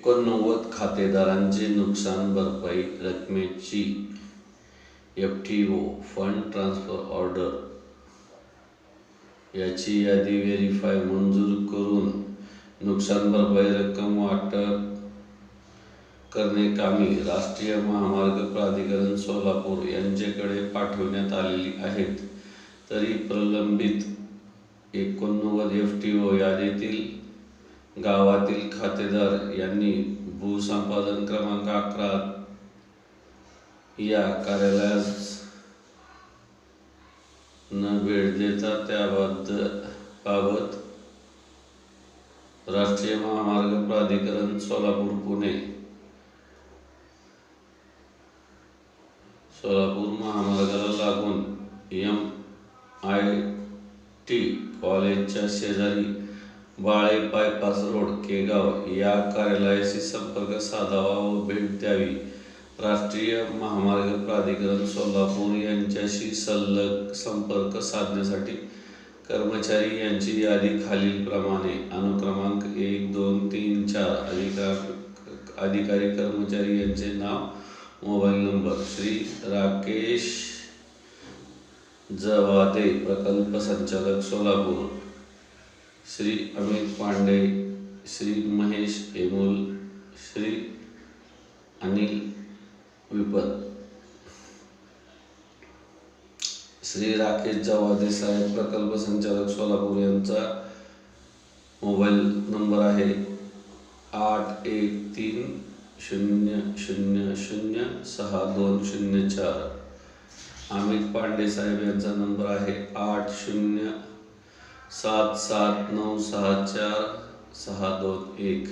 एकोणनव्वद खातेदारांचे नुकसान भरपाई रकमेची F T O fund transfer order. याची यादी व्हेरीफाय मंजूर करून नुकसान भरपाई रक्कम वाटप करणे कामी राष्ट्रीय महामार्ग प्राधिकरण सोलापूर यांच्याकडे पाठवण्यात आलेली आहेत. तरी प्रलंबित एकोणनव्वद एफ टी ओ यादीतील गावातील खातेदार यांनी भूसंपादन क्रमांक अकरा या कार्यालयास न भेट देता त्याबद्दल बाबत राष्ट्रीय महामार्ग प्राधिकरण सोलापूर पुणे सोलापूर महामार्गाला लागून एम आय टी कॉलेजच्या शेजारी बाळे बायपास रोड केगाव या कार्यालयाशी संपर्क साधावा व भेट द्यावी. राष्ट्रीय महामार्ग प्राधिकरण सोलापूर यांच्याशी सल्लग संपर्क साधण्यासाठी कर्मचारी यांची यादी खालीलप्रमाणे. अनुक्रमांक एक दोन तीन चार. अधिकार अधिकारी कर्मचारी यांचे नाव मोबाईल नंबर. श्री राकेश जवादे प्रकल्प संचालक सोलापूर. श्री अमित पांडे श्री महेश हेमोल श्री अनिल विपत. श्री राकेश जवादे साहेब प्रकल्प संचालक सोलापूर यांचा मोबाईल नंबर आहे आठ एक तीन शून्य शून्य शून्य सहा दोन शून्य चार. अमित पांडे साहेब यांचा नंबर आहे आठ शून्य सात सात नऊ सहा चार सहा दोन एक.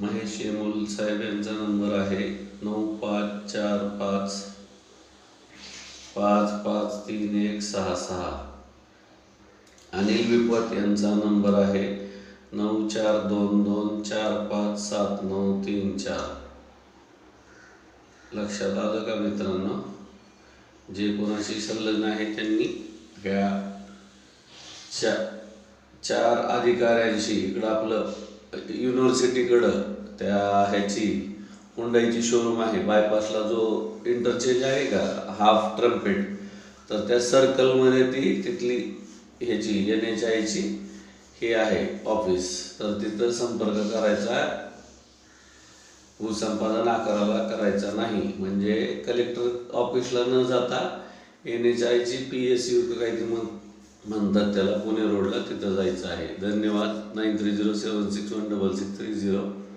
महेश येमुल साहेब यांचा नंबर आहे. नऊ पाच चार पाच पाच पाच तीन एक सहा सहा. अनिल विपत यांचा नंबर आहे. नऊ चार दोन दोन चार पाच सात नऊ तीन चार. लक्षात आलं का मित्रांनो? जे कोणाशी संलग्न आहे त्यांनी ह्या चा चार अधिकाऱ्यांशी इकडं आपलं युनिव्हर्सिटीकडं त्या ह्याची हुंडाईची शोरूम आहे. बायपासला जो इंटरचेंज आहे का हाफ ट्रम्पेट तर त्या सर्कलमध्ये ती तिथली ह्याची एन एच आयची हे आहे ऑफिस तर तिथं संपर्क करायचा भूसंपादन आकाराला करायचा नाही. म्हणजे कलेक्टर ऑफिसला न जाता एन एच आयची पी एस यू काहीतरी म्हण म्हणतात त्याला पुणे रोडला तिथं जायचं आहे. धन्यवाद. Nine three zero seven six one double six three zero.